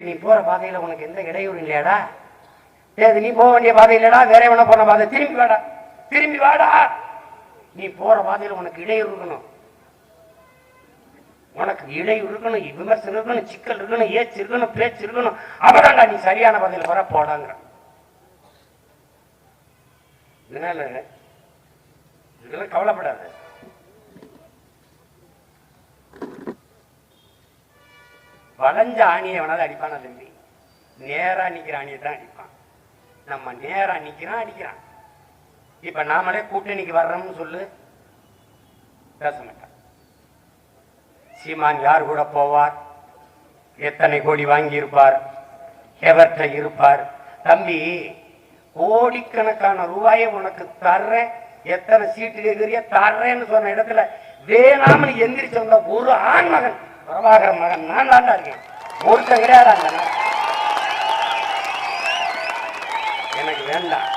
நீ போற பாதையில உனக்கு எந்த இடையூறு இல்லையாடா? ஏது நீ போக வேண்டிய பாதை இல்லடா வேற எவன போன பாதை. திரும்பி வாடா திரும்பி வாடா. நீ போற பாதையில உனக்கு இடையூறு இருக்கணும். உனக்கு இடையூறு இருக்கணும் விமர்சனம் இருக்கணும் சிக்கல் இருக்கணும் ஏச்சு இருக்கணும் பேச்சு இருக்கணும். அப்பதான்டா நீ சரியான பாதையில் வர போடாங்கிற. இதனால இதெல்லாம் கவலைப்படாத. வளைஞ்ச ஆணியை எவனாவது அடிப்பானா தம்பி? நேராக நிற்கிற ஆணியை தான் அடிப்பான். நம்ம நேராக நிற்கிறான் அடிக்கிறான். இப்போ நாமளே கூட்டணிக்கு வர்றோம்னு சொல்லு. பேச மாட்டான். சீமான் யார் கூட போவார்? எத்தனை கோடி வாங்கி இருப்பார் எவர்கிட்ட இருப்பார்? தம்பி கோடிக்கணக்கான ரூபாயை உனக்கு தர்றேன். எத்தனை சீட்டு கேட்குறிய தர்றேன்னு சொன்ன இடத்துல வேணாமல் எந்திரிச்சு வந்த ஒரு ஆண் மகன் பிரபாகர மகன். நான் தாண்டா இருக்கேன். ஒருத்தன் கிடையாது அந்த எனக்கு வேண்டாம்.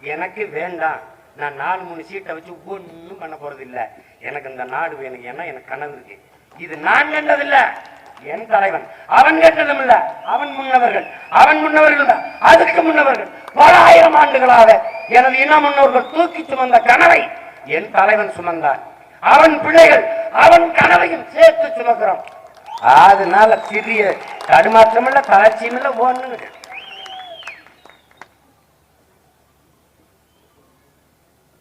எனக்கு வேண்டாம். நான் நாலு மூணு சீட்டை வச்சு ஒன்றும் பண்ண போறது இல்ல எனக்கு இந்த நாடு வேணும். ஏன்னா எனக்கு கனவு இருக்கு. இது நான் கண்டதில்ல. என் தலைவன். அவன் கேட்டதும் இல்ல. அவன் முன்னவர்கள். அவன் முன்னவர்கள் தான். அதுக்கு முன்னவர்கள். பல ஆயிரம் ஆண்டுகளாக எனது இன முன்னோர்கள் தூக்கி சுமந்த கனவை என் தலைவன் சுமந்தான் அவன் பிள்ளைகள் அவன் கனவையும் சேர்த்து சுமக்கிறோம் அதனால சிறிய தடுமாற்றம் இல்ல தளர்ச்சியும் இல்ல. ஒண்ணு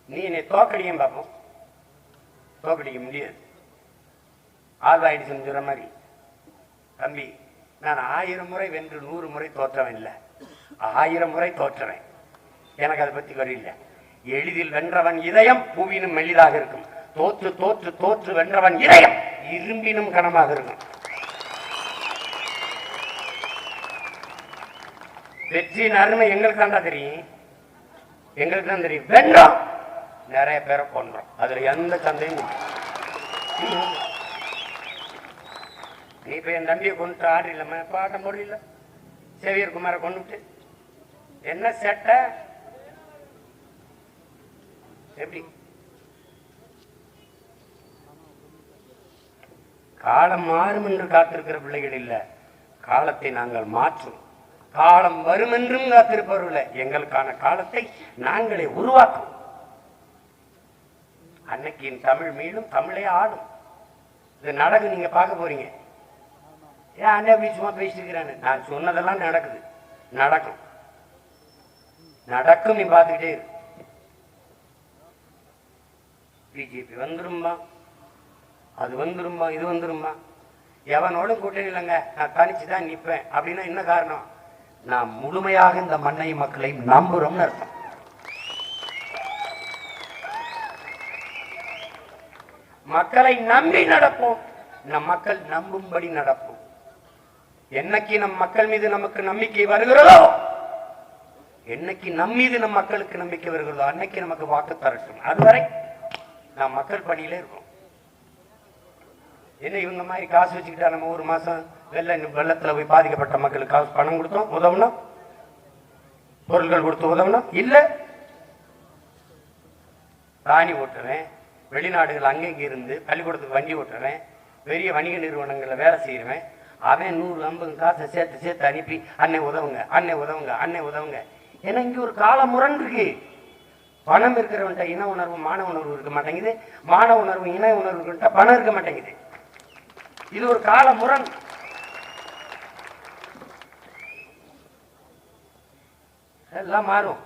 நீ என்னை தோக்கடியும் பார்ப்போம். தோக்கடிக்க முடியாது. ஆதாயிடுச்சுன்னு சொல்ற மாதிரி. தம்பி நான் ஆயிரம் முறை வென்று நூறு முறை தோற்றவன் இல்லை. ஆயிரம் முறை தோற்றவன். எனக்கு அதை பத்தி வரி எளிதில் வென்றவன் இதயம் பூவினும் மெல்லிதாக இருக்கும். தோற்று தோற்று தோற்று வென்றவன் இதயம் இரும்பினும் கனமாக இருக்கும் வெற்றியின் அருமை எங்களுக்கு தாண்டா தெரியும். எங்களுக்கு தான் தெரியும். வென்றோம். நிறைய பேரை கொன்றோம். அதுல எந்த சந்தையும் நீ இப்ப என் தம்பியை கொண்டு ஆடு இல்லாம பாட்ட முடியல சேவியர் குமாரை கொண்டுட்டு என்ன செட்டை? எப்படி? காலம் மாறும் என்று காத்திருக்கிற பிள்ளைகள் இல்ல. காலத்தை நாங்கள் மாற்றும். காலம் வரும் என்றும் காத்திருப்பவர்கள் எங்களுக்கான காலத்தை நாங்களே உருவாக்கும். அன்னைக்கு என் தமிழ் மீண்டும் தமிழே ஆடும். இது நடக்கு நீங்க பார்க்க போறீங்க. ஏன் அண்ணன் அப்படி சும்மா பேசிட்டு நான் சொன்னதெல்லாம் நடக்குது. நடக்கும். நடக்கும் நீ பார்த்துக்கிட்டே இரு. பிஜேபி வந்துரும்பான் அது வந்துரும்பா இது வந்துரும்பா எவனோட கூட்டணி இல்லைங்க. நான் தனிச்சு தான் நிற்பேன் அப்படின்னா என்ன காரணம்? நான் முழுமையாக இந்த மண்ணை மக்களை நம்புறோம்னு அர்த்தம். மக்களை நம்பி நடப்போம். நம் மக்கள் நம்பும்படி நடப்போம். என்னைக்கு நம் மக்கள் மீது நமக்கு நம்பிக்கை வருகிறதோ என்னைக்கு நம் மீது நம் மக்களுக்கு நம்பிக்கை வருகிறதோ அன்னைக்கு நமக்கு வாக்கு தரட்டும். அதுவரை நாம் மக்கள் பணியிலே இருக்கோம் என்ன இவங்க மாதிரி காசு வச்சுக்கிட்டா நம்ம ஒரு மாசம் வெள்ள வெள்ளத்துல போய் பாதிக்கப்பட்ட மக்களுக்கு காசு பணம் கொடுத்தோம் உதவணும் பொருட்கள் கொடுத்து உதவணும் இல்ல. ராணி ஓட்டுறேன் வெளிநாடுகள் அங்கங்க இருந்து பள்ளிக்கூடத்துக்கு வண்டி ஓட்டுறேன் பெரிய வணிக நிறுவனங்களில் வேலை செய்யறேன் அவன் நூறு ஐம்பது காசை சேர்த்து சேர்த்து அனுப்பி அன்னை உதவுங்க அன்னை உதவுங்க அன்னை உதவுங்க. ஏன்னா இங்க ஒரு கால முரண் இருக்கு. பணம் இருக்கிறவன்ட்ட இன உணர்வு மான உணர்வு இருக்க மாட்டேங்குது. மான உணர்வு இன உணர்வு பணம் இருக்க மாட்டேங்குது. இது ஒரு கால முரண். எல்லாம் மாறும்.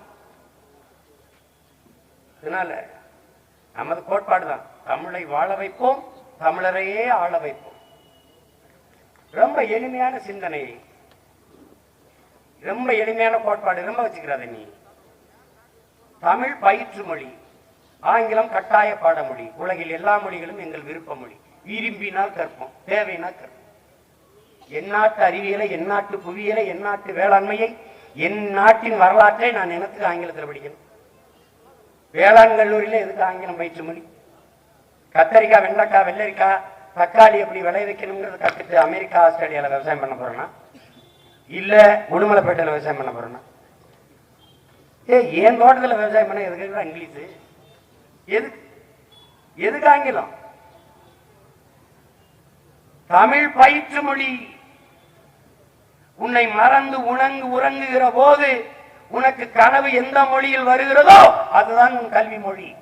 அதனால நமது கோட்பாடு தான் தமிழை வாழ வைப்போம் தமிழரையே ஆள வைப்போம். ரொம்ப எளிமையான சிந்தனை. ரொம்ப எளிமையான கோட்பாடு. ரொம்ப வச்சுக்கிறாத நீ. தமிழ் பயிற்று மொழி ஆங்கிலம் கட்டாய பாடமொழி. உலகில் எல்லா மொழிகளும் எங்கள் விருப்ப மொழி. விரும்பினால் கற்போம் தேவைனால் கற்போம். எந்நாட்டு அறிவியலை எந்நாட்டு புவியியலை எந்நாட்டு வேளாண்மையை என் நாட்டின் வரலாற்றை நான் எனக்கு ஆங்கிலத்தில் படிக்கணும். வேளாண் கல்லூரியில் எதுக்கு ஆங்கிலம் பயிற்சி மொழி? கத்தரிக்காய் வெண்டைக்காய் வெள்ளரிக்காய் தக்காளி எப்படி விளை வைக்கணுங்கிறத கத்துட்டு அமெரிக்கா ஆஸ்திரேலியால விவசாயம் பண்ண போறேன்னா இல்ல உடுமலைப்பேட்டையில விவசாயம் பண்ண போறேன்னா ஏ என் தோட்டத்தில் விவசாயம் பண்ண எதுக்கு இங்கிலீஷ்? எதுக்கு? எதுக்கு ஆங்கிலம்? தமிழ் பயிற்று மொழி. உன்னை மறந்து உணங்கு உறங்குகிற போது உனக்கு கனவு எந்த மொழியில் வருகிறதோ அதுதான் உன் கல்வி மொழி.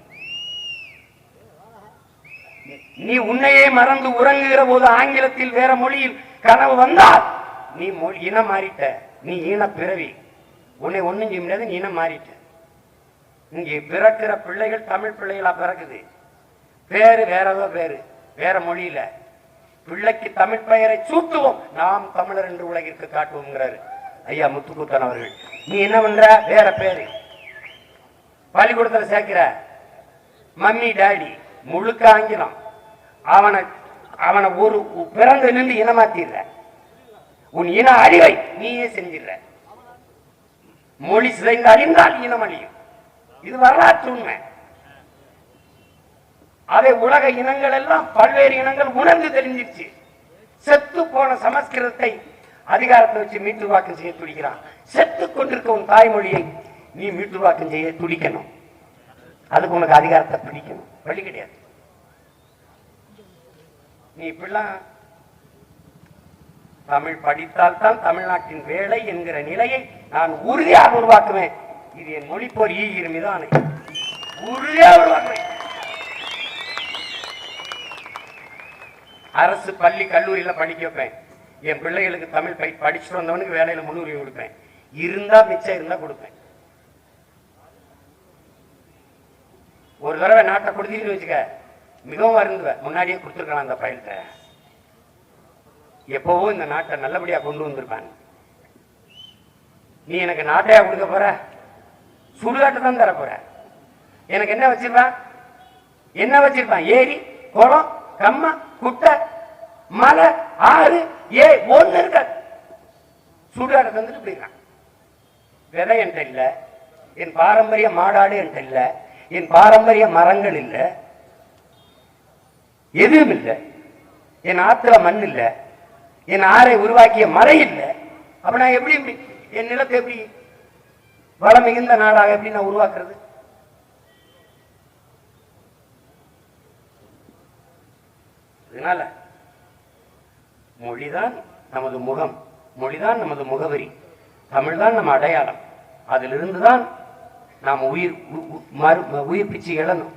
நீ உன்னையே மறந்து உறங்குகிற போது ஆங்கிலத்தில் வேற மொழியில் கனவு வந்தால் நீ மொழி இனம் மாறிட்ட. நீ ஈன பிறவி. உன்னை ஒண்ணும் செய்ய முடியாது நீ இனம் மாறிட்ட. இங்கே பிறக்கிற பிள்ளைகள் தமிழ் பிள்ளைகளா பிறக்குது. பேரு வேற ஏதோ பேரு. வேற மொழியில. பிள்ளைக்கு தமிழ் பெயரை சூட்டுவோம். நாம் தமிழர் என்று உலகிற்கு காட்டுவோம்ங்கிறாரு ஐயா முத்துக்கூத்தன் அவர்கள். நீ என்ன பண்ற? வேற பேரு. பள்ளிக்கூடத்துல சேர்க்கிற மம்மி டாடி முழுக்க ஆங்கிலம். அவனை அவனை ஒரு பிறந்து நின்று இனமாத்திடுற. உன் இன அழிவை நீயே செஞ்சிடுற. மொழி சிதைந்து அழிந்தால் இனம் அழியும். இது வரலாற்று உண்மை. அதை உலக இனங்கள் எல்லாம் பல்வேறு இனங்கள் உணர்ந்து தெரிஞ்சிருச்சு செத்து போன சமஸ்கிருதத்தை அதிகாரத்தை வச்சு மீட்டுருவாக்கம் செய்ய துடிக்கிறான். செத்து கொண்டிருக்க உன் தாய்மொழியை நீ மீட்டுருவாக்கம் செய்ய துடிக்கணும். அதுக்கு உனக்கு அதிகாரத்தை பிடிக்கணும். வழி கிடையாது. நீ இப்படிலாம் தமிழ் படித்தால் தான் தமிழ்நாட்டின் வேலை என்கிற நிலையை நான் உறுதியாக உருவாக்குவேன். இது என் மொழிப்போர் ஈகிற மீதான உறுதியாக உருவாக்குவேன். அரசு பள்ளி கல்லூரியில் படிக்க வைப்பேன். என் பிள்ளைகளுக்கு தமிழ் படி படிச்சுட்டு வந்தவனுக்கு வேலையில் முன்னுரிமை கொடுப்பேன். இருந்தால் மிச்சம் இருந்தால் கொடுப்பேன். ஒரு தடவை நாட்டை கொடுத்தீங்கன்னு வச்சுக்க மிகவும் அருந்துவேன். முன்னாடியே கொடுத்துருக்கலாம் அந்த பயில்கிட்ட. எப்போவும் இந்த நாட்டை நல்லபடியா கொண்டு வந்திருப்பாங்க நீ எனக்கு நாட்டையா கொடுக்க போற? சுடுகாட்டு தான் தர போற. எனக்கு என்ன வச்சிருப்பான்? என்ன வச்சிருப்பான்? ஏரி குளம் கம்மா குட்டை மலை ஆறு ஏ ஒண்ணு இருக்க. சுடுகாடு தந்துட்டு போயிடறான். விதை என்கிட்ட இல்ல. என் பாரம்பரிய மாடாடு என்கிட்ட இல்ல. என் பாரம்பரிய மரங்கள் இல்ல. எதுவும் இல்லை. என் ஆத்துல மண் இல்ல. என் ஆறை உருவாக்கிய மலை இல்ல. அப்ப நான் எப்படி எப்படி என் நிலத்தை எப்படி வளம் மிகுந்த நாடாக எப்படி நான் உருவாக்குறது அதனால மொழிதான் நமது முகம் மொழிதான் நமது முகவரி. தமிழ்தான் நம்ம அடையாளம். அதிலிருந்து தான் நாம் உயிர் உ- மறு உயிர் பிச்சு எழணும்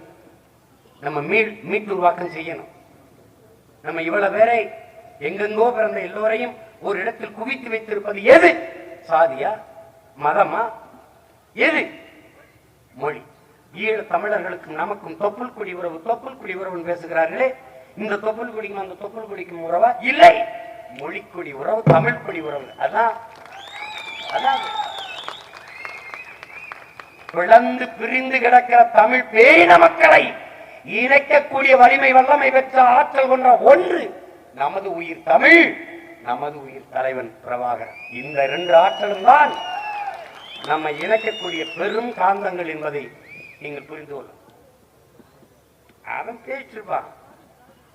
நம்ம மீள் மீட்டுருவாக்கம் செய்யணும். நம்ம இவ்வளவு பேரை எங்கெங்கோ பிறந்த எல்லோரையும் ஒரு இடத்தில் குவித்து வைத்திருப்பது எது? சாதியா? மதமா? எது? மொழி. ஈழ தமிழர்களுக்கும் நமக்கும் தொப்புள் குடி உறவு தொப்புள் குடி உறவுன்னு பேசுகிறார்களே. இந்த தொப்புள் குடிக்கும் அந்த தொப்புள் குடிக்கும் உறவா இல்லை. மொழிக்கொடி உறவு தமிழ் குடி உறவு. அதான் அதான். பிளந்து பிரிந்து கிடக்கிற தமிழ் பேரின மக்களை இணைக்கக்கூடிய வலிமை வல்லமை பெற்ற ஆற்றல் கொண்ட ஒன்று நமது உயிர் தமிழ் நமது உயிர் தலைவன் பிரபாகரன். இந்த இரண்டு ஆற்றலும் தான் நம்மை இணைக்கக்கூடிய பெரும் காந்தங்கள் என்பதை நீங்கள் புரிந்து கொள்ளும் அவன் பேசிருப்பான்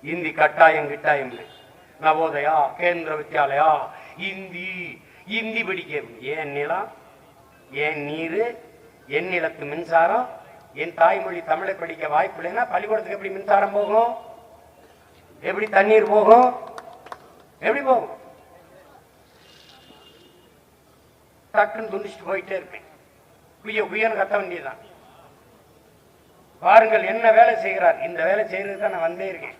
இந்தி கட்டாயம் கிட்டாயம் நவோதயா கேந்திர வித்யாலயா இந்தி. இந்தி படிக்க ஏன் நிலம் ஏன் நீர் என் நிலத்து மின்சாரம் என் தாய்மொழி தமிழை படிக்க வாய்ப்பு இல்லைன்னா பள்ளிக்கூடத்துக்கு எப்படி மின்சாரம் போகும்? எப்படி தண்ணீர் போகும்? எப்படி போகும்? டக்குன்னு துண்டிச்சுட்டு போயிட்டே இருப்பேன். குய குய்யன்னு கத்த வேண்டியதுதான். பாருங்கள் என்ன வேலை செய்கிறார்? இந்த வேலை செய்யறதுக்கு தான் நான் வந்தே இருக்கேன்.